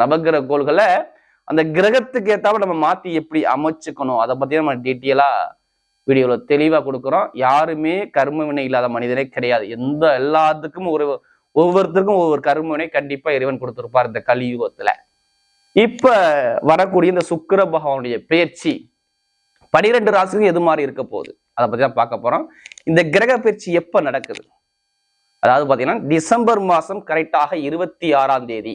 நவகிரக கோள்களை அந்த கிரகத்துக்கு ஏற்றாவ நம்ம மாத்தி எப்படி அமைச்சுக்கணும்? அதை பத்தி நம்ம டீட்டெயிலா வீடியோல தெளிவா கொடுக்குறோம். யாருமே கர்ம வினை இல்லாத மனிதனே கிடையாது. எந்த எல்லாத்துக்கும் ஒரு ஒவ்வொருத்தருக்கும் ஒவ்வொரு கர்ம வினை கண்டிப்பா இறைவன் கொடுத்துருப்பார் இந்த கலியுகத்துல. இப்ப வரக்கூடிய இந்த சுக்கிர பகவானுடைய பேச்சு பனிரெண்டு ராசிக்கும் எது மாதிரி இருக்க போகுது? அதை பத்தி தான் பார்க்க போறோம். இந்த கிரக பயிற்சி எப்ப நடக்குது? அதாவது பாத்தீங்கன்னா டிசம்பர் மாசம் கரெக்டாக இருபத்தி ஆறாம் தேதி.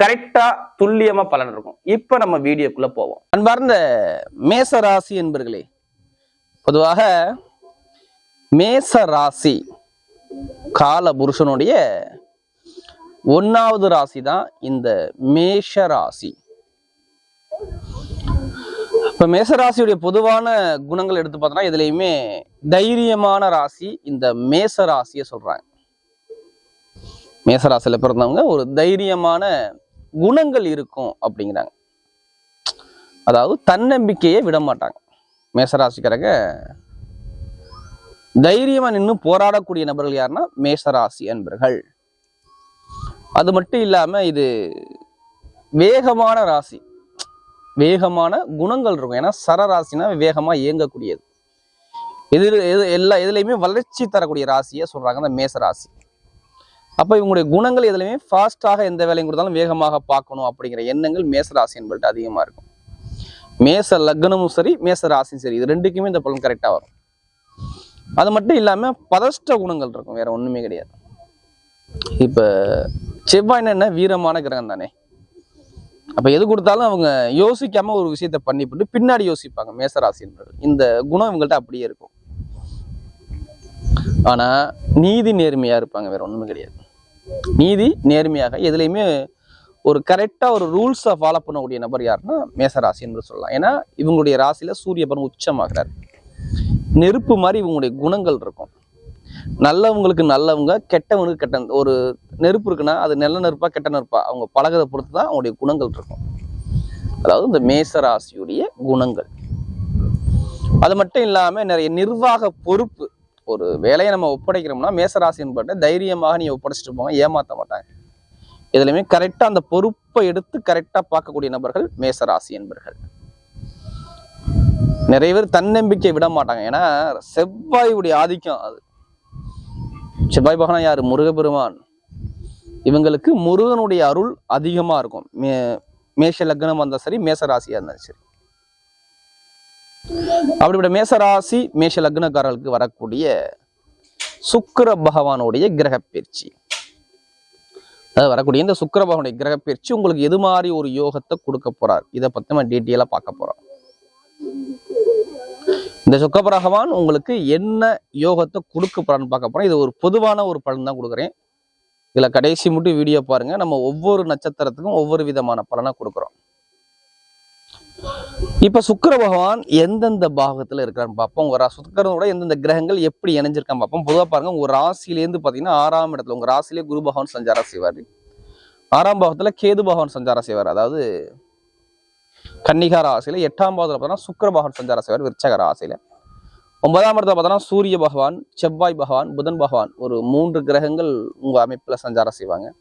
கரெக்டா துல்லியமா பலன் இருக்கும். இப்ப நம்ம வீடியோக்குள்ள போவோம். அன்பார்ந்த மேச ராசி என்பர்களே பொதுவாக மேச ராசி கால புருஷனுடைய ஒன்னாவது ராசி தான் இந்த மேஷ ராசி இப்ப மேசராசியுடைய பொதுவான குணங்கள் எடுத்து பார்த்தோம்னா இதுலையுமே தைரியமான ராசி இந்த மேச ராசியை சொல்றாங்க. மேசராசியில பிறந்தவங்க ஒரு தைரியமான குணங்கள் இருக்கும் அப்படிங்கிறாங்க. அதாவது தன்னம்பிக்கையே விட மாட்டாங்க. மேசராசிக்காரங்க தைரியமா நின்று போராடக்கூடிய நபர்கள் யாருன்னா மேசராசி என்பர்கள் அது மட்டும் இல்லாம இது வேகமான ராசி. வேகமான குணங்கள் இருக்கும். ஏன்னா சரராசினா வேகமா இயங்கக்கூடியது. எதிர் எது எல்லா எதுலையுமே வளர்ச்சி தரக்கூடிய ராசியை சொல்றாங்க அந்த மேச ராசி அப்போ இவங்களுடைய குணங்கள் எதுலையுமே ஃபாஸ்ட்டாக எந்த வேலையும் கொடுத்தாலும் வேகமாக பார்க்கணும் அப்படிங்கிற எண்ணங்கள் மேச ராசி என்பது அதிகமாக இருக்கும். மேச லக்னமும் சரி மேச ராசியும் சரி இது ரெண்டுக்குமே இந்த பலன் கரெக்டாக வரும். அது மட்டும் இல்லாமல் பதஷ்ட குணங்கள் இருக்கும் வேற ஒன்றுமே கிடையாது. இப்போ செவ்வாய் என்ன? வீரமான கிரகம் தானே. அப்போ எது கொடுத்தாலும் அவங்க யோசிக்காம ஒரு விஷயத்த பண்ணிவிட்டு பின்னாடி யோசிப்பாங்க மேசராசி என்பது இந்த குணம் இவங்கள்ட்ட அப்படியே இருக்கும். ஆனால் நீதி நேர்மையாக இருப்பாங்க வேற ஒன்றுமே கிடையாது. நீதி நேர்மையாக எதுலேயுமே ஒரு கரெக்டாக ஒரு ரூல்ஸை ஃபாலோ பண்ணக்கூடிய நபர் யாருன்னா மேசராசி என்று சொல்லலாம். ஏன்னா இவங்களுடைய ராசியில் சூரிய பலம் உச்சமாகிறார். நெருப்பு மாதிரி இவங்களுடைய குணங்கள் இருக்கும். நல்லவங்களுக்கு நல்லவங்க கெட்டவங்களுக்கு கெட்ட ஒரு நெருப்பு இருக்குன்னா அது நல்ல நெருப்பா கெட்ட நெருப்பா அவங்க பழகதை பொறுத்து தான் அவங்களுடைய குணங்கள் இருக்கும். அதாவது இந்த மேசராசியுடைய குணங்கள். அது மட்டும் இல்லாமல் நிறைய நிர்வாக பொறுப்பு ஒரு வேலையை நம்ம ஒப்படைக்கிறோம்னா மேசராசின்னு என்பட்ட தைரியமாக நீ ஒப்படைச்சிட்டு போங்க ஏமாற்ற மாட்டாங்க. இதுலையுமே கரெக்டாக அந்த பொறுப்பை எடுத்து கரெக்டாக பார்க்கக்கூடிய நபர்கள் மேசராசி என்பர்கள். நிறைய பேர் தன்னம்பிக்கை விட மாட்டாங்க. ஏன்னா செவ்வாயுடைய ஆதிக்கம் அது. செவ்வாய் பகவான் யார்? முருகப்பெருமான் இவங்களுக்கு முருகனுடைய அருள் அதிகமாக இருக்கும். மே மேஷ லக்னம் வந்தால் சரி மேச ராசியாக இருந்தாலும் சரி. அப்படிப்பட்ட மேச ராசி மேஷ லக்னக்காரர்களுக்கு வரக்கூடிய சுக்கர பகவானுடைய கிரக பயிற்சி அதாவது வரக்கூடிய இந்த சுக்கர பகவானுடைய கிரக பயிற்சி உங்களுக்கு எது மாதிரி ஒரு யோகத்தை கொடுக்க போறார்? இதை பத்தி நம்ம டீட்டெயிலா பார்க்க போறோம். இந்த சுக்கர பகவான் உங்களுக்கு என்ன யோகத்தை கொடுக்க போறான்னு பார்க்க போறோம். இது ஒரு பொதுவான ஒரு பலன் தான் கொடுக்குறேன். இதுல கடைசி மட்டும் வீடியோ பாருங்க. நம்ம ஒவ்வொரு நட்சத்திரத்துக்கும் ஒவ்வொரு விதமான பலனை கொடுக்குறோம். இப்போ சுக்கர பகவான் எந்தெந்த பாகத்தில் இருக்கான்னு பார்ப்போம். உங்க ரா- சுக்கிரனோட எந்தெந்த கிரகங்கள் எப்படி இணைஞ்சிருக்கான்னு பார்ப்போம். பொதுவாக பாருங்க உங்கள் ராசிலேருந்து பார்த்தீங்கன்னா ஆறாம் இடத்துல உங்கள் ராசிலே குரு பகவான் சஞ்சாரம் செய்வார். ஆறாம் பாகத்தில் கேது பகவான் சஞ்சாரம் செய்வார். அதாவது கன்னிகா ராசியில எட்டாம் பாகத்தில் பார்த்தோம்னா சுக்கர பகவான் சஞ்சாரம் செய்வார் விருச்சக ஆசையில் ஒன்பதாம் இடத்துல பார்த்தோன்னா சூரிய பகவான் செவ்வாய் பகவான் புதன் பகவான் ஒரு மூன்று கிரகங்கள் உங்கள் அமைப்பில் சஞ்சாரம் செய்வாங்க.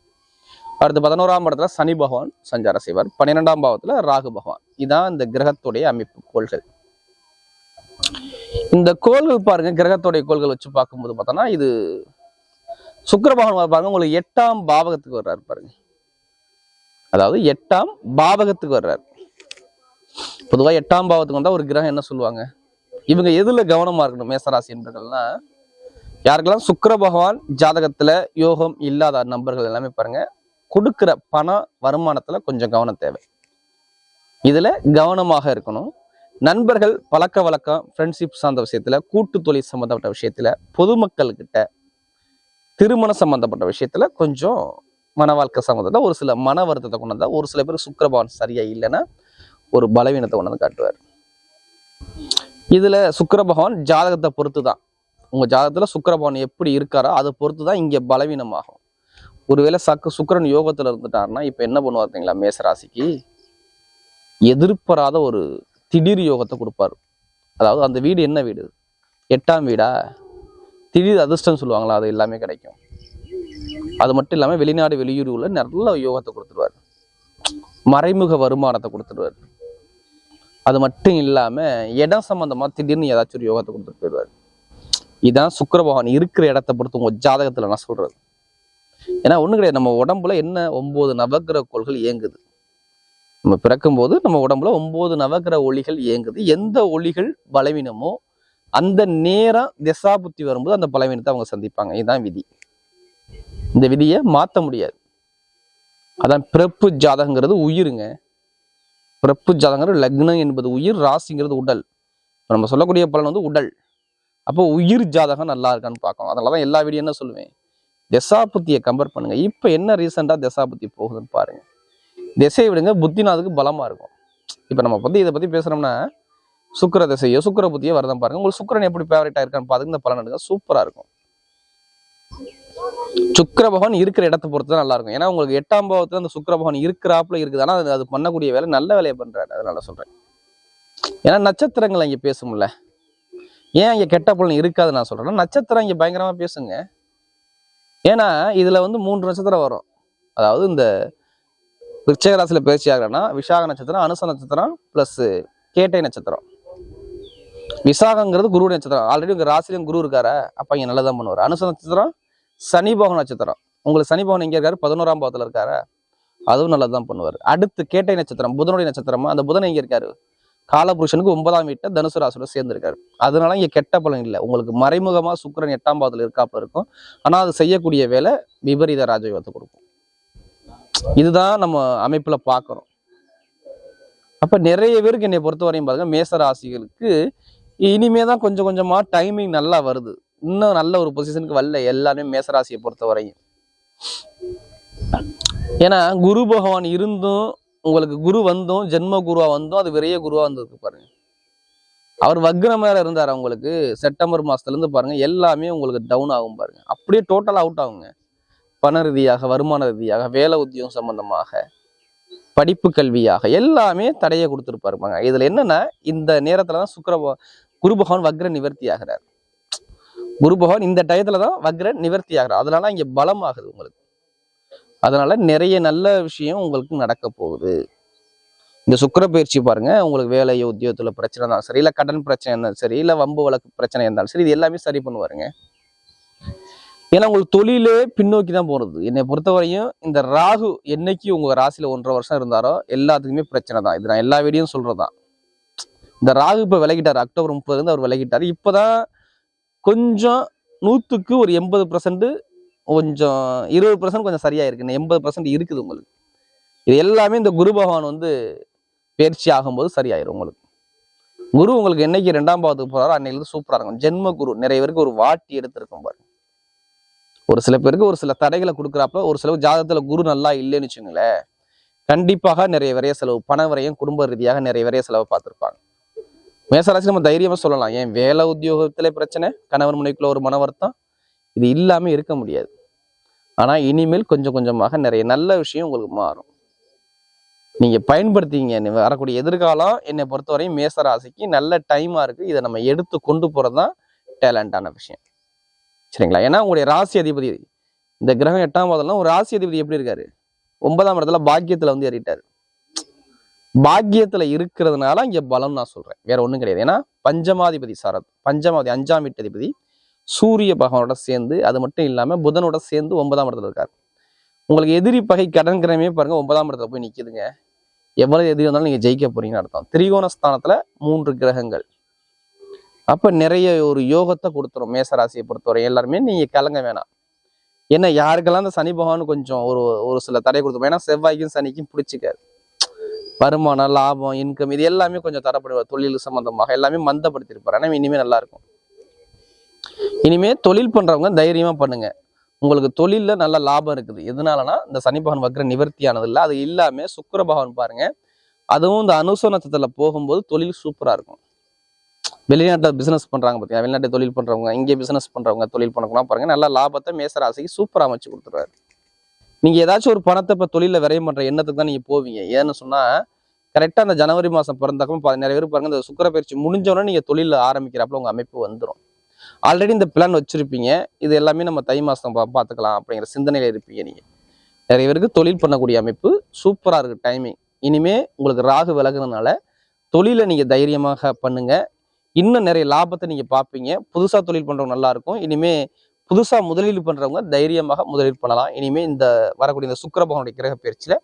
அடுத்து பதினோராம் இடத்துல சனி பகவான் சஞ்சாரம் செய்வார். பன்னிரெண்டாம் பாவத்துல ராகு பகவான். இதான் இந்த கிரகத்துடைய அமைப்பு கோள்கள். இந்த கோள்கள் பாருங்க கிரகத்துடைய கோள்கள் வச்சு பார்க்கும்போது பார்த்தோன்னா இது சுக்கர பகவான் பாருங்க உங்களுக்கு எட்டாம் பாவகத்துக்கு வர்றாரு பாருங்க. அதாவது எட்டாம் பாவகத்துக்கு வர்றாரு. பொதுவா எட்டாம் பாவத்துக்கு வந்தா ஒரு கிரகம் என்ன சொல்லுவாங்க? இவங்க எதுல கவனமா இருக்கணும்? மேசராசி என்பர்கள்னா யாருக்கெல்லாம் சுக்கர பகவான் ஜாதகத்துல யோகம் இல்லாத நபர்கள் எல்லாமே பாருங்க கொடுக்குற பண வருமானத்தில் கொஞ்சம் கவனம் தேவை. இதில் கவனமாக இருக்கணும். நண்பர்கள் பழக்க வழக்கம் ஃப்ரெண்ட்ஷிப் சார்ந்த விஷயத்தில் கூட்டு தொழில் சம்மந்தப்பட்ட விஷயத்தில் பொதுமக்கள்கிட்ட திருமணம் சம்மந்தப்பட்ட விஷயத்தில் கொஞ்சம் மன வாழ்க்கை சம்மந்தத்தில் ஒரு சில மன வருத்தத்தை கொண்டு வந்தால் ஒரு சில பேர் சுக்கரபவன் சரியாக இல்லைன்னா ஒரு பலவீனத்தை கொண்டு வந்து காட்டுவார். இதில் சுக்கிர பகவான் ஜாதகத்தை பொறுத்து தான் உங்கள் ஜாதகத்தில் சுக்கிர பகவான் எப்படி இருக்காரோ அதை பொறுத்து தான் இங்கே பலவீனமாகும். ஒருவேளை சக்கு சுக்கிரன் யோகத்தில் இருந்துட்டாருன்னா இப்போ என்ன பண்ணுவார் பார்த்தீங்களா மேசராசிக்கு? எதிர்பாராத ஒரு திடீர் யோகத்தை கொடுப்பாரு. அதாவது அந்த வீடு என்ன வீடு? எட்டாம் வீடா? திடீர் அதிர்ஷ்டம் சொல்லுவாங்களா? அது எல்லாமே கிடைக்கும். அது மட்டும் இல்லாமல் வெளிநாடு வெளியூரில் நல்ல யோகத்தை கொடுத்துருவாரு. மறைமுக வருமானத்தை கொடுத்துருவாரு. அது மட்டும் இல்லாமல் இடம் சம்மந்தமாக திடீர்னு ஏதாச்சும் ஒரு யோகத்தை கொடுத்துட்டு போயிடுவாரு. இதான் சுக்கிர பகவான் இருக்கிற இடத்த பொறுத்து உங்கள் ஜாதகத்தில் நான் சொல்கிறது ஏன்னா ஒன்றும் கிடையாது. நம்ம உடம்புல என்ன ஒம்பது நவக்கிரக கோள்கள் இயங்குது? நம்ம பிறக்கும்போது நம்ம உடம்புல ஒம்பது நவக்கிரக ஒளிகள் இயங்குது. எந்த ஒளிகள் பலவீனமோ அந்த நேரம் திசாபுத்தி வரும்போது அந்த பலவீனத்தை அவங்க சந்திப்பாங்க. இதுதான் விதி. இந்த விதியை மாற்ற முடியாது. அதான் பிறப்பு ஜாதகங்கிறது உயிருங்க. பிறப்பு ஜாதகங்கிறது லக்னம் என்பது உயிர் ராசிங்கிறது உடல். நம்ம சொல்லக்கூடிய பலன் வந்து உடல். அப்போ உயிர் ஜாதகம் நல்லா இருக்கான்னு பார்க்கணும். அதனால தான் எல்லா வீடியோ என்ன சொல்லுவேன்? திசாபுத்தியை கம்பேர் பண்ணுங்க. இப்போ என்ன ரீசெண்டாக திசாபுத்தி போகுதுன்னு பாருங்க. திசையை விடுங்க புத்திநாதுக்கு பலமாக இருக்கும். இப்போ நம்ம பற்றி இதை பற்றி பேசுகிறோம்னா சுக்கர திசையோ சுக்கர புத்தியோ வரதான் பாருங்க. உங்களுக்கு சுக்கிரன் எப்படி ஃபேவரட் ஆயிருக்கான்னு பாருங்க. இந்த பலன் எடுங்க சூப்பராக இருக்கும். சுக்கர பகவான் இருக்கிற இடத்தை பொறுத்து தான் நல்லா இருக்கும். ஏன்னா உங்களுக்கு எட்டாம் பாவத்துல அந்த சுக்கர பகவான் இருக்கிறாப்புல இருக்குது. ஆனால் அது- அது பண்ணக்கூடிய வேலை நல்ல வேலையை பண்றாரு. அதனால சொல்றேன். ஏன்னா நட்சத்திரங்கள் இங்கே பேசும்ல. ஏன் இங்கே கெட்ட பலன் இருக்காது நான் சொல்றேன்னா நட்சத்திரம் இங்கே பயங்கரமா பேசுங்க. ஏன்னா இதில் வந்து மூன்று நட்சத்திரம் வரும். அதாவது இந்த விருச்சக ராசியில பயிற்சி ஆகிறேன்னா விசாக நட்சத்திரம் அனுச நட்சத்திரம் ப்ளஸ் கேட்டை நட்சத்திரம். விசாகங்கிறது குரு நட்சத்திரம். ஆல்ரெடி உங்கள் ராசிலையும் குரு இருக்காரா? அப்ப இங்க நல்லதான் பண்ணுவார். அனுச நட்சத்திரம் சனி நட்சத்திரம். உங்களுக்கு சனி பகவான் எங்க இருக்காரு? பதினோராம் பாவத்தில் இருக்காரு? அதுவும் நல்லதான் பண்ணுவார். அடுத்து கேட்டை நட்சத்திரம் புதனுடைய நட்சத்திரமா. அந்த புதன் எங்கே இருக்காரு? காலபுருஷனுக்கு ஒன்பதாம் வீட்டை தனுசு ராசியோட சேர்ந்திருக்காரு. அதனால இங்கே கெட்ட பலன் இல்லை. உங்களுக்கு மறைமுகமாக சுக்கிரன் எட்டாம் பாதத்தில் இருக்காப்ப இருக்கும். ஆனால் அது செய்யக்கூடிய வேலை விபரீத ராஜயோகத்தை கொடுக்கும். இதுதான் நம்ம அமைப்பில் பார்க்குறோம். அப்போ நிறைய பேருக்கு என்னை பொறுத்த வரையும் பாருங்க மேச ராசிகளுக்கு இனிமே தான் கொஞ்சம் கொஞ்சமாக டைமிங் நல்லா வருது. இன்னும் நல்ல ஒரு பொசிஷனுக்கு வரல எல்லாருமே மேசராசியை பொறுத்த வரையும் ஏன்னா குரு பகவான் இருந்தும் உங்களுக்கு குரு வந்தும் ஜென்ம குருவா வந்தும் அது விரைய குருவா வந்திருக்கு பாருங்க. அவர் வக்ரம் மேல இருந்தார் அவங்களுக்கு செப்டம்பர் மாசத்துல இருந்து பாருங்க எல்லாமே உங்களுக்கு டவுன் ஆகும் பாருங்க. அப்படியே டோட்டல் அவுட் ஆகுங்க. பண ரீதியாக வருமான ரீதியாக வேலை உத்தியோகம் சம்பந்தமாக படிப்பு கல்வியாக எல்லாமே தடையை கொடுத்துருப்பாருப்பாங்க இதுல என்னன்னா இந்த நேரத்துல தான் சுக்கர குரு பகவான் வக்ர நிவர்த்தி ஆகிறார். குரு பகவான் இந்த டயத்துல தான் வக்ர நிவர்த்தி ஆகிறார். அதனால இங்க பலம் ஆகுது உங்களுக்கு. அதனால் நிறைய நல்ல விஷயம் உங்களுக்கு நடக்க போகுது. இந்த சுக்கர பயிற்சி பாருங்க உங்களுக்கு வேலை உத்தியோகத்தில் பிரச்சனை இருந்தாலும் சரி இல்லை கடன் பிரச்சனை இருந்தாலும் சரி இல்லை வம்பு வழக்கு பிரச்சனை இருந்தாலும் சரி இது எல்லாமே சரி பண்ணுவாருங்க. ஏன்னா உங்களுக்கு தொழிலே பின்னோக்கி தான் போகிறது என்னை பொறுத்தவரையும் இந்த ராகு என்னைக்கு உங்கள் ராசியில் ஒன்றரை வருஷம் இருந்தாரோ எல்லாத்துக்குமே பிரச்சனை தான். இது நான் எல்லா வீடியும் சொல்றதுதான். இந்த ராகு இப்போ விலகிட்டார். அக்டோபர் முப்பதுலேருந்து அவர் விலகிட்டார். இப்பதான் கொஞ்சம் நூற்றுக்கு ஒரு எண்பது பர்சன்ட் கொஞ்சம் இருபது பர்சன்ட் கொஞ்சம் சரியாக இருக்கு எண்பது பர்சன்ட் இருக்குது உங்களுக்கு. இது எல்லாமே இந்த குரு பகவான் வந்து பயிற்சி ஆகும்போது சரியாயிரும் உங்களுக்கு. குரு உங்களுக்கு என்னைக்கு ரெண்டாம் பாவத்துக்கு போறாரோ அன்னைக்கு சூப்பராக இருக்கும். ஜென்ம குரு. நிறைய பேருக்கு ஒரு வாட்டி எடுத்திருக்கும் பாருங்க. ஒரு சில பேருக்கு ஒரு சில தடைகளை கொடுக்குறாப்ப ஒரு சில ஜாதகத்தில் குரு நல்லா இல்லைன்னு வச்சுங்களேன் கண்டிப்பாக நிறைய விரைய செலவு பண விரயம் குடும்ப ரீதியாக நிறைய விரைய செலவு பார்த்துருப்பாங்க. மேசராசி நம்ம தைரியமாக சொல்லலாம். ஏன் வேலை உத்தியோகத்திலே பிரச்சனை கணவன் முனைக்குள்ள ஒரு மன வருத்தம்? இது இல்லாமல் இருக்க முடியாது. ஆனால் இனிமேல் கொஞ்சம் கொஞ்சமாக நிறைய நல்ல விஷயம் உங்களுக்கு மாறும். நீங்கள் பயன்படுத்திங்க நீ வரக்கூடிய எதிர்காலம் என்னை பொறுத்தவரையும் மேசராசிக்கு நல்ல டைமாக இருக்குது இதை நம்ம எடுத்து கொண்டு போகிறது தான் டேலண்டான விஷயம். சரிங்களா? ஏன்னா உங்களுடைய ராசி அதிபதி இந்த கிரகம் எட்டாம் பாதம்லாம் ஒரு ராசி அதிபதி எப்படி இருக்காரு? ஒன்பதாம் இடத்துல பாக்கியத்தில் வந்து ஏறிட்டார். பாக்கியத்தில் இருக்கிறதுனால இங்கே பலம் நான் சொல்கிறேன் வேற ஒன்றும் கிடையாது. ஏன்னா பஞ்சமாதிபதி சரத் பஞ்சமாதி அஞ்சாம் வீட்டதிபதி சூரிய பகவானோட சேர்ந்து அது மட்டும் இல்லாமல் புதனோட சேர்ந்து ஒன்பதாம் இடத்துல இருக்கார். உங்களுக்கு எதிரி பகை கடன் கிரமே பாருங்க ஒன்பதாம் இடத்துல போய் நிற்கிதுங்க எவ்வளவு எதிரி வந்தாலும் நீங்கள் ஜெயிக்க போறீங்கன்னு அர்த்தம். திரிகோண ஸ்தானத்துல மூன்று கிரகங்கள். அப்போ நிறைய ஒரு யோகத்தை கொடுத்துரும் மேசராசியை பொறுத்தவரை. எல்லாருமே நீங்கள் கலங்க வேணாம். ஏன்னா யாருக்கெல்லாம் அந்த சனி பகவான் கொஞ்சம் ஒரு ஒரு சில தடை கொடுத்துரும். ஏன்னா செவ்வாய்க்கும் சனிக்கும் பிடிச்சிக்காது. வருமானம் லாபம் இன்கம் இது எல்லாமே கொஞ்சம் தரப்படுவார். தொழில் சம்மந்தமாக எல்லாமே மந்தப்படுத்திருப்பார் ஆனால் இனிமேல் நல்லாயிருக்கும் இனிமேல் இனிமே தொழில் பண்றவங்க தைரியமா பண்ணுங்க. உங்களுக்கு தொழிலில் நல்ல லாபம் இருக்குது. எதனாலனா இந்த சனி பகவான் வக்ர நிவர்த்தியானது இல்லை அது இல்லாம சுக்கிர பகவான் பாருங்க. அதுவும் இந்த அனுச நட்சத்திரத்துல போகும்போது தொழில் சூப்பரா இருக்கும். வெளிநாட்டில் பிசினஸ் பண்றாங்க பார்த்தீங்கன்னா வெளிநாட்டு தொழில் பண்றவங்க இங்கே பிசினஸ் பண்றவங்க தொழில் பண்ணக்கலாம் பாருங்க. நல்ல லாபத்தை மேசராசிக்கு சூப்பராக அமைச்சு கொடுத்துருவாரு. நீங்க ஏதாச்சும் ஒரு பணத்தை இப்ப தொழில விரையும் பண்ற எண்ணத்துக்கு தான் நீங்க போவீங்க. ஏன்னு சொன்னா கரெக்டா அந்த ஜனவரி மாசம் பிறந்தக்கம் நிறைய பேர் பாருங்க இந்த சுக்கிர பயிற்சி நீங்கள் தொழிலில் நீங்க தொழில ஆரம்பிக்கிறப்பல உங்க அமைப்பு வந்துடும் ஆல்ரெடி இந்த பிளான் வச்சுருப்பீங்க. இது எல்லாமே நம்ம தை மாதம் பா பார்த்துக்கலாம் அப்படிங்கிற சிந்தனையில் இருப்பீங்க நீங்கள் நிறைய பேருக்கு தொழில் பண்ணக்கூடிய அமைப்பு சூப்பராக இருக்கு டைமிங் இனிமே உங்களுக்கு ராகு விலகுனதுனால தொழிலை நீங்கள் தைரியமாக பண்ணுங்க. இன்னும் நிறைய லாபத்தை நீங்கள் பார்ப்பீங்க. புதுசாக தொழில் பண்ணுறவங்க நல்லாயிருக்கும் இனிமேல் புதுசாக முதலீடு பண்ணுறவங்க தைரியமாக முதலீடு பண்ணலாம். இனிமேல் இந்த வரக்கூடிய இந்த சுக்கரபகனுடைய கிரக பயிற்சியில்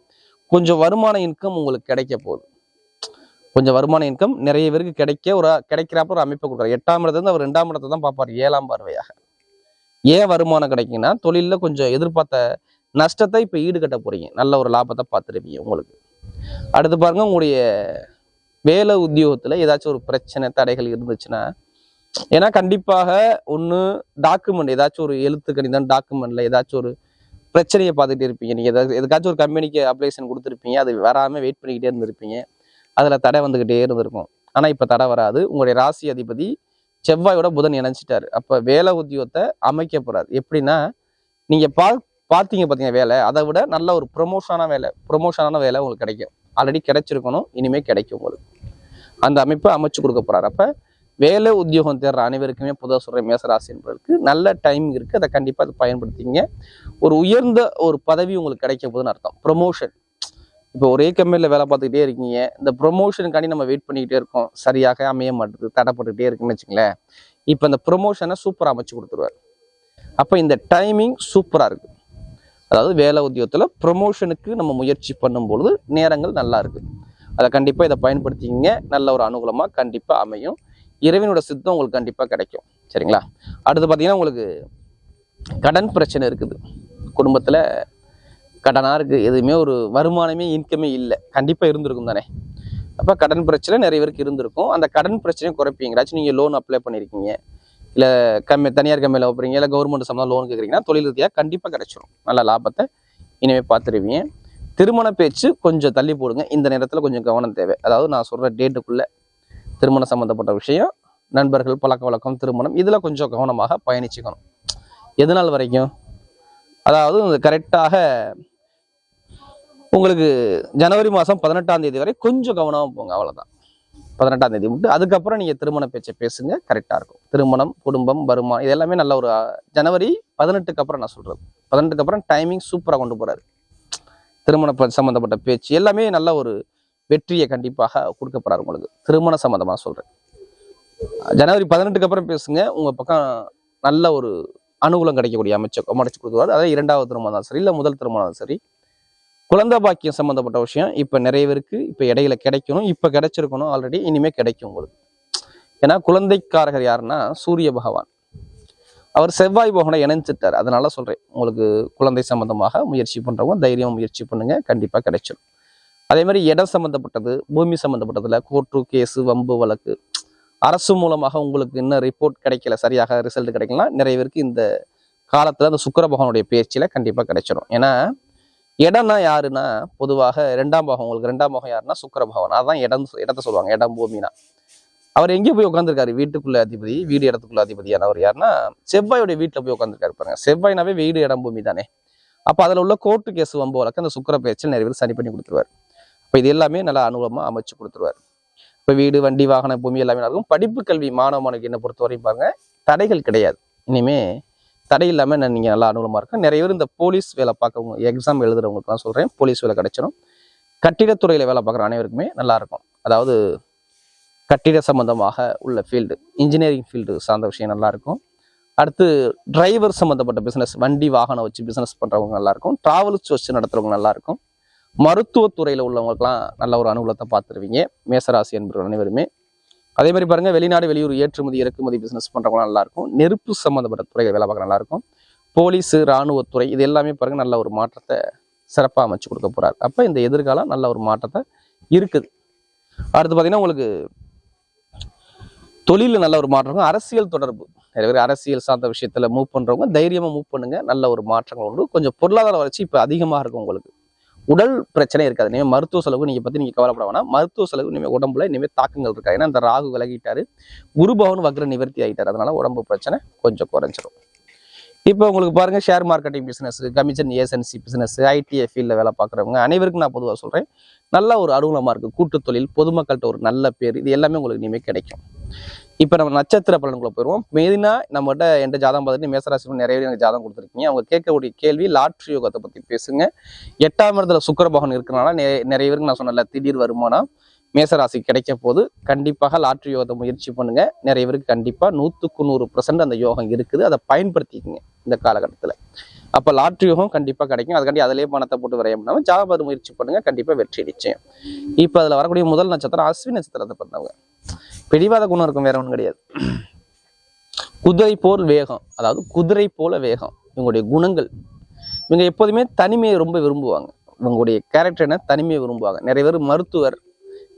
கொஞ்சம் வருமான இன்கம் உங்களுக்கு கிடைக்க போகுது. கொஞ்சம் வருமான இன்கம் நிறைய பேருக்கு கிடைக்க ஒரு கிடைக்கிறப்ப ஒரு அமைப்பை கொடுக்குறாரு. எட்டாம் இடத்துல இருந்து அவர் ரெண்டாம் இடத்தை தான் பார்ப்பார் ஏழாம் பார்வையாக. ஏன் வருமானம் கிடைக்குன்னா தொழிலில் கொஞ்சம் எதிர்பார்த்த நஷ்டத்தை இப்போ ஈடுகட்ட போறீங்க. நல்ல ஒரு லாபத்தை பார்த்துருப்பீங்க உங்களுக்கு. அடுத்து பாருங்க உங்களுடைய வேலை உத்தியோகத்தில் ஏதாச்சும் ஒரு பிரச்சனை தடைகள் இருந்துச்சுன்னா ஏன்னா கண்டிப்பாக ஒன்று டாக்குமெண்ட் ஏதாச்சும் ஒரு எழுத்து கணிதம் டாக்குமெண்ட்ல ஏதாச்சும் ஒரு பிரச்சனையை பார்த்துக்கிட்டே இருப்பீங்க. நீங்கள் ஏதாவது எதுக்காச்சும் ஒரு கம்பெனிக்கு அப்ளிகேஷன் கொடுத்துருப்பீங்க. அது வராமல் வெயிட் பண்ணிக்கிட்டே இருந்திருப்பீங்க. அதில் தடை வந்துக்கிட்டே இருந்திருக்கும். ஆனால் இப்போ தடை வராது. உங்களுடைய ராசி அதிபதி செவ்வாயோட புதன் இணைஞ்சிட்டாரு. அப்போ வேலை உத்தியோகத்தை அமைக்க போறாரு. எப்படின்னா நீங்கள் பா பார்த்தீங்க பார்த்தீங்க வேலை? அதை விட நல்ல ஒரு ப்ரொமோஷனான வேலை. ப்ரொமோஷனான வேலை உங்களுக்கு கிடைக்கும். ஆல்ரெடி கிடைச்சிருக்கணும். இனிமேல் கிடைக்கும் உங்களுக்கு. அந்த அமைப்பை அமைச்சு கொடுக்க போகிறாரு அப்போ வேலை உத்தியோகம் தேடுற அனைவருக்குமே புதா சொல்கிற மேசராசி என்பதற்கு நல்ல டைம் இருக்குது அதை கண்டிப்பாக அதை பயன்படுத்திங்க ஒரு உயர்ந்த ஒரு பதவி உங்களுக்கு கிடைக்க போதுன்னு அர்த்தம். ப்ரொமோஷன் இப்போ ஒரே கம்பெனியில் வேலை பார்த்துக்கிட்டே இருக்கீங்க. இந்த ப்ரொமோஷனுக்காண்டி நம்ம வெயிட் பண்ணிக்கிட்டே இருக்கோம். சரியாக அமைய மாட்டுது தடைப்பட்டுக்கிட்டே இருக்குன்னு வச்சுங்களேன் இப்போ இந்த ப்ரொமோஷனை சூப்பராக அமைச்சு கொடுத்துருவாரு. அப்போ இந்த டைமிங் சூப்பராக இருக்குது அதாவது வேலை உத்தியோகத்தில் ப்ரொமோஷனுக்கு நம்ம முயற்சி பண்ணும்பொழுது நேரங்கள் நல்லா இருக்குது அதை கண்டிப்பாக இதை பயன்படுத்திக்கிங்க. நல்ல ஒரு அனுகூலமாக கண்டிப்பாக அமையும். இறைவனோட சித்தம் உங்களுக்கு கண்டிப்பாக கிடைக்கும். சரிங்களா? அடுத்து பார்த்தீங்கன்னா உங்களுக்கு கடன் பிரச்சனை இருக்குது. குடும்பத்தில் கடனாக இருக்குது எதுவுமே ஒரு வருமானமே இன்கமே இல்லை. கண்டிப்பாக இருந்திருக்கும் தானே? அப்போ கடன் பிரச்சனை நிறைய பேருக்கு இருந்திருக்கும். அந்த கடன் பிரச்சனையை குறைப்பீங்களாச்சும் நீங்கள் லோன் அப்ளை பண்ணியிருக்கீங்க இல்லை கம்மி தனியார் கம்மியில் வைப்பீங்க இல்லை கவர்மெண்ட் சம்பளம் லோன் கேட்குறீங்கன்னா தொழில் ரீதியாக கண்டிப்பாக கிடைச்சிரும். நல்ல லாபத்தை இனிமேல் பார்த்துருவீங்க. திருமண பேச்சு கொஞ்சம் தள்ளி போடுங்க. இந்த நேரத்தில் கொஞ்சம் கவனம் தேவை. அதாவது நான் சொல்கிற டேட்டுக்குள்ளே திருமணம் சம்மந்தப்பட்ட விஷயம் நண்பர்கள் பழக்க வழக்கம் திருமணம் இதில் கொஞ்சம் கவனமாக பயணிச்சுக்கணும். எது நாள் வரைக்கும்? அதாவது கரெக்டாக உங்களுக்கு ஜனவரி மாதம் பதினெட்டாம் தேதி வரை கொஞ்சம் கவனமாக போங்க அவ்வளோதான் பதினெட்டாம் தேதி விட்டு அதுக்கப்புறம் நீங்கள் திருமண பேச்சை பேசுங்க கரெக்டாக இருக்கும். திருமணம் குடும்பம் வருமானம் இது எல்லாமே நல்ல ஒரு ஜனவரி பதினெட்டுக்கு அப்புறம் நான் சொல்கிறது பதினெட்டுக்கு அப்புறம் டைமிங் சூப்பராக கொண்டு போகிறாரு திருமண ப- சம்மந்தப்பட்ட பேச்சு எல்லாமே நல்ல ஒரு வெற்றியை கண்டிப்பாக கொடுக்க போகிறார் உங்களுக்கு. திருமண சம்மந்தமாக சொல்கிறேன் ஜனவரி பதினெட்டுக்கு அப்புறம் பேசுங்க உங்கள் பக்கம் நல்ல ஒரு அனுகூலம் கிடைக்கக்கூடிய அமைச்சர் அமைச்சு கொடுத்துருவார். அதாவது இரண்டாவது திருமணம் தான் சரி இல்லை முதல் திருமணம் தான் சரி. குழந்தை பாக்கியம் சம்மந்தப்பட்ட விஷயம். இப்போ நிறைய பேருக்கு இப்போ இடையில கிடைக்கணும். இப்போ கிடைச்சிருக்கணும். ஆல்ரெடி இனிமேல் கிடைக்கும் உங்களுக்கு ஏன்னா குழந்தைக்காரகர் யாருன்னா சூரிய பகவான். அவர் செவ்வாய் பகவானை இணைஞ்சிட்டார். அதனால சொல்கிறேன் உங்களுக்கு குழந்தை சம்பந்தமாக முயற்சி பண்ணுறவங்க தைரியம் முயற்சி பண்ணுங்க. கண்டிப்பாக கிடைச்சிடும் அதே மாதிரி இடம் சம்மந்தப்பட்டது பூமி சம்மந்தப்பட்டதில் கோர்ட்டு கேஸு வம்பு வழக்கு. அரசு மூலமாக உங்களுக்கு இன்னும் ரிப்போர்ட் கிடைக்கல. சரியாக ரிசல்ட் கிடைக்கலாம் நிறைய பேருக்கு இந்த காலத்தில் அந்த சுக்கர பகவானுடைய பேச்சில் கண்டிப்பாக கிடைச்சிடும் ஏன்னா இடம்னா யாருன்னா பொதுவாக ரெண்டாம் பாகம் உங்களுக்கு ரெண்டாம் பாகம் யாருன்னா சுக்கரபவன் பகவான். அதான் இடம் இடத்த சொல்லுவாங்க இடம் பூமினா. அவர் எங்கே போய் உட்காந்துருக்காரு வீட்டுக்குள்ள அதிபதி வீடு இடத்துக்குள்ள அதிபதியான அவர் யாருன்னா செவ்வாயோட வீட்டில் போய் உட்காந்துருக்காரு பாருங்க. செவ்வாய்னாவே வீடு இடம் பூமி தானே. அப்போ அதில் உள்ள கோர்ட்டு கேஸ் வம்பு வழக்கு அந்த சுக்கர பேச்சில் நிறைய பேர் சரி பண்ணி கொடுத்துருவார். இப்போ இது எல்லாமே நல்லா அனுகூலமாக அமைச்சு கொடுத்துருவார். இப்போ வீடு வண்டி வாகன பூமி எல்லாமே நல்லா இருக்கும் படிப்பு கல்வி மாணவ மாணவிக்கு என்ன பொறுத்தவரையும் பாருங்க தடைகள் கிடையாது. இனிமே தடை இல்லாமல் நான் நீங்கள் நல்லா அனுகூலமாக இருக்கும் நிறைய பேர் இந்த போலீஸ் வேலை பார்க்கவங்க எக்ஸாம் எழுதுறவங்களுக்குலாம் சொல்கிறேன் போலீஸ் வேலை கிடைச்சிடும் கட்டிடத்துறையில் வேலை பார்க்குற அனைவருக்குமே நல்லா இருக்கும். அதாவது கட்டிட சம்பந்தமாக உள்ள ஃபீல்டு இன்ஜினியரிங் ஃபீல்டு சார்ந்த விஷயம் நல்லாயிருக்கும் அடுத்து டிரைவர் சம்மந்தப்பட்ட பிஸ்னஸ் வண்டி வாகனம் வச்சு பிஸ்னஸ் பண்ணுறவங்க நல்லாயிருக்கும் ட்ராவல்ஸ் வச்சு நடத்துறவங்க நல்லாயிருக்கும் மருத்துவத்துறையில் மருத்துவத்துறையில உள்ளவங்களுக்குலாம் நல்ல ஒரு அனுகூலத்தை பார்த்துருவீங்க. மேசராசி என்பவர்கள் அனைவருமே. அதே மாதிரி பாருங்கள் வெளிநாடு வெளியூர் ஏற்றுமதி இறக்குமதி பிஸ்னஸ் பண்றவங்க நல்லா இருக்கும் நெருப்பு சம்மந்தப்பட்ட துறைகள் வேலை பார்க்க நல்லாயிருக்கும் போலீஸு இராணுவத்துறை இது எல்லாமே பாருங்கள் நல்ல ஒரு மாற்றத்தை சிறப்பாக அமைச்சு கொடுக்க போகிறார் அப்போ இந்த எதிர்காலம் நல்ல ஒரு மாற்றத்தை இருக்குது. அடுத்து பார்த்தீங்கன்னா உங்களுக்கு தொழிலில் நல்ல ஒரு மாற்றம் அரசியல் தொடர்பு. நிறைய பேர் அரசியல் சார்ந்த விஷயத்தில் மூவ் பண்ணுறவங்க தைரியமாக மூவ் பண்ணுங்கள் நல்ல ஒரு மாற்றங்கள் உண்டு கொஞ்சம் பொருளாதார வளர்ச்சி இப்போ அதிகமாக இருக்கும் உங்களுக்கு. உடல் பிரச்சனை இருக்காது. இனிமேல் மருத்துவ செலவு நீங்கள் பற்றி நீங்கள் கவலைப்பட வேணாம். மருத்துவ செலவு இனிமேல் உடம்புல இனிமேல் தாக்கங்கள் இருக்காது. ஏன்னா அந்த ராகு விலகிட்டார். குருபவன் வக்ர நிவர்த்தி ஆகிட்டார் அதனால உடம்பு பிரச்சனை கொஞ்சம் குறைஞ்சிரும். இப்போ உங்களுக்கு பாருங்க share marketing business commission agency business ITI ஃபீல்டில் வேலை பார்க்குறவங்க அனைவருக்கும் நான் பொதுவாக சொல்கிறேன் நல்ல ஒரு அனுகூலமாக இருக்குது கூட்டுத்தொழில் பொதுமக்கள்கிட்ட ஒரு நல்ல பேர் இது எல்லாமே உங்களுக்கு இனிமேல் கிடைக்கும். இப்போ நம்ம நட்சத்திர பலன்குள்ள போயிடுவோம் மெயினா நம்மகிட்ட எந்த ஜாதகம் பார்த்துட்டு மேசராசி நிறைய பேர் எனக்கு ஜாதகம் கொடுத்துருக்கீங்க. அவங்க கேட்கக்கூடிய கேள்வி லாட்ரி யோகத்தை பற்றி பேசுங்க. எட்டாம் இடத்துல சுக்கிர பகவான் இருக்கிறனால நிறைய பேருக்கு நான் சொன்னல திடீர் வருமானம் மேசராசி கிடைக்க போது கண்டிப்பாக லாட்ரி யோகத்தை முயற்சி பண்ணுங்க. நிறைய பேருக்கு கண்டிப்பாக நூற்றுக்கு நூறு அந்த யோகம் இருக்குது. அதை பயன்படுத்திக்கங்க இந்த காலகட்டத்தில். அப்போ லாட்ரி யோகம் கண்டிப்பாக கிடைக்கும். அதுக்காண்டி அதிலே பணத்தை போட்டு வரைய பண்ணாமல் ஜாதகம் முயற்சி பண்ணுங்க. கண்டிப்பாக வெற்றி நிச்சயம். இப்போ அதில் வரக்கூடிய முதல் நட்சத்திரம் அஸ்வினி நட்சத்திரத்தை பண்ணவங்க பிடிவாத குணம் இருக்கும் வேற ஒன்றும் கிடையாது. குதிரை போல் வேகம் அதாவது குதிரை போல வேகம் இவங்களுடைய குணங்கள். இவங்க எப்போதுமே தனிமையை ரொம்ப விரும்புவாங்க. இவங்களுடைய கேரக்டர் என்ன? தனிமையை விரும்புவாங்க. நிறைய பேர் மருத்துவர்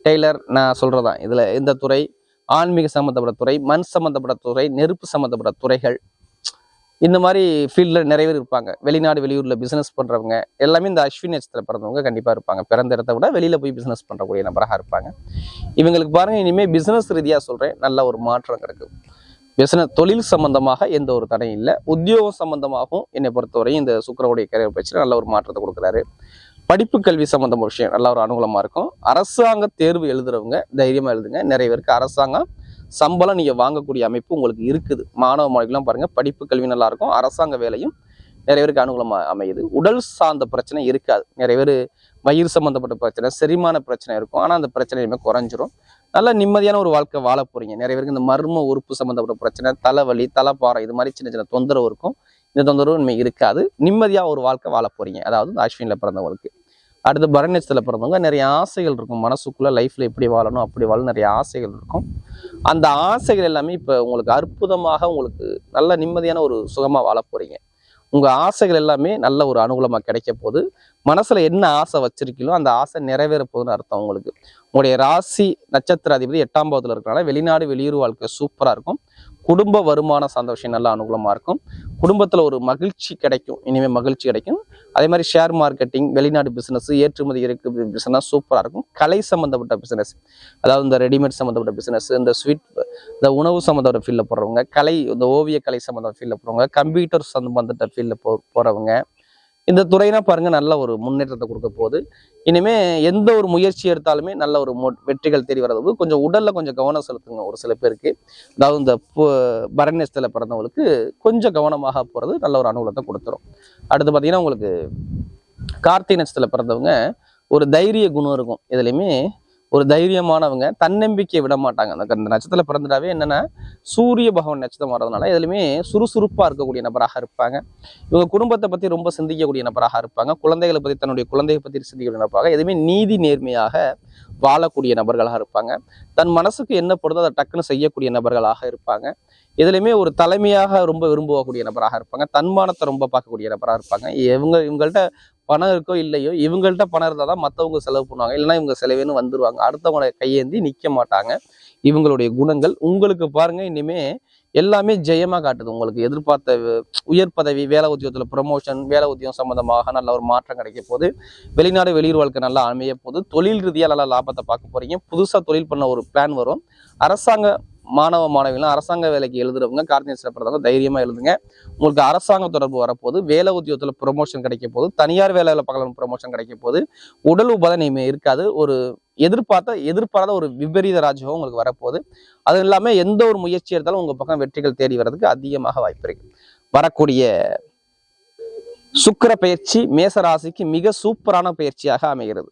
டெய்லர் நான் சொல்கிறதான் இதில் இந்த துறை ஆன்மீக சம்மந்தப்பட்ட துறை மண் சம்மந்தப்பட்ட துறை நெருப்பு சம்மந்தப்பட்ட துறைகள் இந்த மாதிரி ஃபீல்டில் நிறைய பேர் இருப்பாங்க. வெளிநாடு வெளியூரில் பிஸ்னஸ் பண்ணுறவங்க எல்லாமே இந்த அஸ்வின் நட்சத்திரம் பிறந்தவங்க கண்டிப்பாக இருப்பாங்க. பிறந்த இடத்த விட வெளியில் போய் பிஸ்னஸ் பண்ணுறக்கூடிய நபராக இருப்பாங்க. இவங்களுக்கு பாருங்கள் இனிமேல் பிஸ்னஸ் ரீதியாக சொல்கிறேன் நல்ல ஒரு மாற்றம் கிடைக்கும் பிஸ்னஸ் தொழில் சம்பந்தமாக எந்த ஒரு தடையும் இல்லை. உத்தியோகம் சம்பந்தமாகவும் என்னை பொறுத்தவரையும் இந்த சுக்கரவுடைய கரியர் பயிற்சியில் நல்ல ஒரு மாற்றத்தை கொடுக்குறாரு. படிப்பு கல்வி சம்பந்தமான விஷயம் நல்ல ஒரு அனுகூலமாக இருக்கும். அரசாங்க தேர்வு எழுதுறவங்க தைரியமாக எழுதுங்க. நிறைய பேருக்கு அரசாங்கம் சம்பளம் நீங்கள் வாங்கக்கூடிய அமைப்பு உங்களுக்கு இருக்குது. மாணவ மாணவிகள்லாம் பாருங்கள் படிப்பு கல்வி நல்லா இருக்கும் அரசாங்க வேலையும் நிறைய பேருக்கு அனுகூலமாக அமையுது. உடல் சார்ந்த பிரச்சனை இருக்காது. நிறைய பேர் வயிறு சம்மந்தப்பட்ட பிரச்சனை செரிமான பிரச்சனை இருக்கும். ஆனால் அந்த பிரச்சனை இனிமேல் குறைஞ்சிரும். நல்லா நிம்மதியான ஒரு வாழ்க்கை வாழ போகிறீங்க நிறைய பேருக்கு இந்த மர்ம உறுப்பு சம்மந்தப்பட்ட பிரச்சனை தலைவலி தலைப்பாறை இது மாதிரி சின்ன சின்ன தொந்தரவு இருக்கும். இந்த தொந்தரவு இனிமேல் இருக்காது. நிம்மதியாக ஒரு வாழ்க்கை வாழ போகிறீங்க அதாவது அஸ்வினில் பிறந்தவங்களுக்கு. அடுத்து பரநட்சத்தில் பிறந்தவங்க நிறைய ஆசைகள் இருக்கும். மனசுக்குள்ளே லைஃப்பில் எப்படி வாழணும் அப்படி வாழணும் நிறைய ஆசைகள் இருக்கும். அந்த ஆசைகள் எல்லாமே இப்போ உங்களுக்கு அற்புதமாக உங்களுக்கு நல்ல நிம்மதியான ஒரு சுகமாக வாழ போகிறீங்க உங்கள் ஆசைகள் எல்லாமே நல்ல ஒரு அனுகூலமாக கிடைக்க போகுது. மனசில் என்ன ஆசை வச்சிருக்கீங்களோ அந்த ஆசை நிறைவேற போகுதுன்னு அர்த்தம் உங்களுக்கு. உங்களுடைய ராசி நட்சத்திர அதிபதி எட்டாம் பாவத்தில் இருக்கிறனால வெளிநாடு வெளியூர் வாழ்க்கை சூப்பராக இருக்கும். குடும்ப வருமானம் சார்ந்த விஷயம் நல்லா அனுகூலமாக இருக்கும். குடும்பத்தில் ஒரு மகிழ்ச்சி கிடைக்கும். இனிமேல் மகிழ்ச்சி கிடைக்கும். அதே மாதிரி ஷேர் மார்க்கெட்டிங் வெளிநாடு பிஸ்னஸ் ஏற்றுமதி இருக்கு பிஸ்னஸ் சூப்பராக இருக்கும். கலை சம்மந்தப்பட்ட பிஸ்னஸ் அதாவது இந்த ரெடிமேட் சம்மந்தப்பட்ட பிஸ்னஸ் இந்த ஸ்வீட் இந்த உணவு சம்மந்தப்பட்ட ஃபீல்டில் போடுறவங்க கலை இந்த ஓவிய கலை சம்மந்தப்பட்ட ஃபீல்டில் போகிறவங்க கம்ப்யூட்டர் சம்மந்தப்பட்ட ஃபீல்டில் போ போகிறவங்க இந்த துறைனா பாருங்க நல்ல ஒரு முன்னேற்றத்தை கொடுக்க போகுது. இனிமே எந்த ஒரு முயற்சி எடுத்தாலுமே நல்ல ஒரு மொ- வெற்றிகள் தெரிய வரது கொஞ்சம் உடல்ல கொஞ்சம் கவனம் செலுத்துங்க ஒரு சில பேருக்கு. அதாவது இந்த பரண்யத்தில் பிறந்தவங்களுக்கு கொஞ்சம் கவனமாக போகிறது நல்ல ஒரு அனுகூலத்தை கொடுத்துரும். அடுத்து பார்த்தீங்கன்னா உங்களுக்கு கார்த்திகை நட்சத்திரத்தில் பிறந்தவங்க ஒரு தைரிய குணம் இருக்கும். இதுலையுமே ஒரு தைரியமானவங்க தன்னம்பிக்கையை விட மாட்டாங்க. அந்த அந்த நட்சத்திரத்தில் பிறந்துட்டாவே என்னென்னா சூரிய பகவான் நட்சத்திரம் வர்றதுனால எதுலையுமே சுறுசுறுப்பாக இருக்கக்கூடிய நபராக இருப்பாங்க. இவங்க குடும்பத்தை பற்றி ரொம்ப சிந்திக்கக்கூடிய நபராக இருப்பாங்க. குழந்தைகளை பற்றி தன்னுடைய குழந்தையை பற்றி சிந்திக்கக்கூடிய நபராக எதுவுமே நீதி நேர்மையாக வாழக்கூடிய நபர்களாக இருப்பாங்க. தன் மனசுக்கு என்ன படுதோ அதை டக்குன்னு செய்யக்கூடிய நபர்களாக இருப்பாங்க. எதுலையுமே ஒரு தலைமையாக ரொம்ப விரும்பக்கூடிய நபராக இருப்பாங்க. தன்மானத்தை ரொம்ப பார்க்கக்கூடிய நபராக இருப்பாங்க. இவங்க இவங்கள்ட்ட பணம் இருக்கோ இல்லையோ இவங்கள்ட்ட பணம் இருந்தால் தான் மற்றவங்க செலவு பண்ணுவாங்க. இல்லைன்னா இவங்க செலவேன்னு வந்துடுவாங்க அடுத்தவங்களை கையேந்தி நிற்க மாட்டாங்க. இவங்களுடைய குணங்கள் உங்களுக்கு பாருங்க இனிமே எல்லாமே ஜெயமாக காட்டுது. உங்களுக்கு எதிர்பார்த்த உயர் பதவி வேலை உத்தியோகத்தில் ப்ரொமோஷன் வேலை உத்தியோகம் சம்மந்தமாக நல்ல ஒரு மாற்றம் கிடைக்க போது வெளிநாடு வெளியூர் வாழ்க்கை நல்லா அமைய போது தொழில் ரீதியாக நல்லா லாபத்தை பார்க்க போகிறீங்க புதுசாக தொழில் பண்ண ஒரு பிளான் வரும். அரசாங்க மாணவ மாணவிகளும் அரசாங்க வேலைக்கு எழுதுறவங்க கார்த்திகை சிறப்பிறதவங்க தைரியமாக எழுதுங்க. உங்களுக்கு அரசாங்க தொடர்பு வரப்போது வேலை உத்தியோகத்தில் ப்ரொமோஷன் கிடைக்க போகுது தனியார் வேலையில் பகலும் ப்ரொமோஷன் கிடைக்க போகுது உடல் உபாதை இருக்காது ஒரு எதிர்பார்த்த எதிர்பாராத ஒரு விபரீத ராஜகம் உங்களுக்கு வரப்போகுது. அது இல்லாமல் எந்த ஒரு முயற்சி எடுத்தாலும் உங்கள் பக்கம் வெற்றிகள் தேடி வர்றதுக்கு அதிகமாக வாய்ப்பு இருக்கு. வரக்கூடிய சுக்கிர பயிற்சி மேச ராசிக்கு மிக சூப்பரான பயிற்சியாக அமைகிறது.